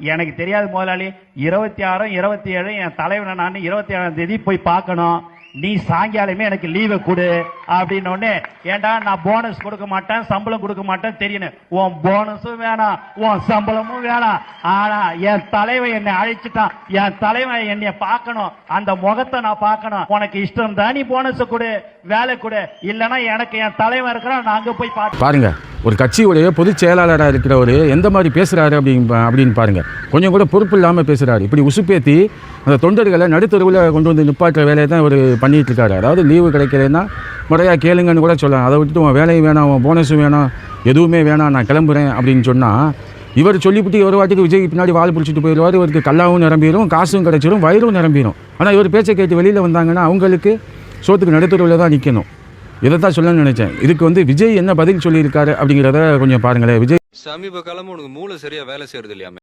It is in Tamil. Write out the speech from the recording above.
எனக்கு தெரியாது முதலாளி. இருபத்தி ஆறும் இருபத்தி ஏழு என் தலைவனை நான் இருபத்தி ஏழாம் தேதி போய் பார்க்கணும். நீ சாயங்காலமே எனக்கு லீவை கொடு. அப்படின்னு உடனே ஏன்டா நான் போனஸ் கொடுக்க மாட்டேன் சம்பளம் கொடுக்க மாட்டேன்? தெரியணும் உன் போனஸும் வேணாம் உன் சம்பளமும் வேணாம். ஆனா என் தலைவன் என்னை அழைச்சிட்டான். என் தலைவன் என்னை பார்க்கணும். அந்த முகத்தை நான் பார்க்கணும். உனக்கு இஷ்டம் தான் நீ போனஸ் கொடு வேலை கொடு. இல்லைன்னா எனக்கு என் தலைவன் இருக்கிறான் நான் அங்க போய் பார்த்து பாருங்க ஒரு கட்சியுடைய பொதுச் செயலாளராக இருக்கிறவர் எந்த மாதிரி பேசுகிறாரு அப்படி அப்படின்னு பாருங்க. கொஞ்சம் கூட பொறுப்பு இல்லாமல் பேசுகிறாரு இப்படி உசுப்பேத்தி அந்த தொண்டர்களை நடுத்தருவில் கொண்டு வந்து நிப்பாட்டுற வேலையை தான் இவர் பண்ணிட்டு இருக்காரு. அதாவது லீவு கிடைக்கலன்னா முறையாக கேளுங்கன்னு கூட சொல்லலாம். அதை விட்டுட்டு உன் வேலையும் வேணாம் உன் போனஸும் வேணாம் எதுவுமே வேணாம் நான் கிளம்புறேன் அப்படின்னு சொன்னால் இவர் சொல்லிவிட்டு ஒரு வாட்டிக்கு விஜய் பின்னாடி வால் பிடிச்சிட்டு போயிடுவார். இவருக்கு கல்லாவும் நிரம்பிடும் காசும் கிடச்சிரும் வயிறும் நிரம்பிடும் ஆனால் இவர் பேச்சை கேட்டு வெளியில் வந்தாங்கன்னா அவங்களுக்கு சோத்துக்கு நடுத்தருவில் தான் நிற்கணும் இதை தான் சொல்லணும்னு நினச்சேன். இதுக்கு வந்து விஜய் என்ன பதில் சொல்லியிருக்காரு அப்படிங்கிறத கொஞ்சம் பாருங்களேன். விஜய் சமீப காலமா உனக்கு மூளை சரியாக வேலை செய்யறது இல்லையாமே?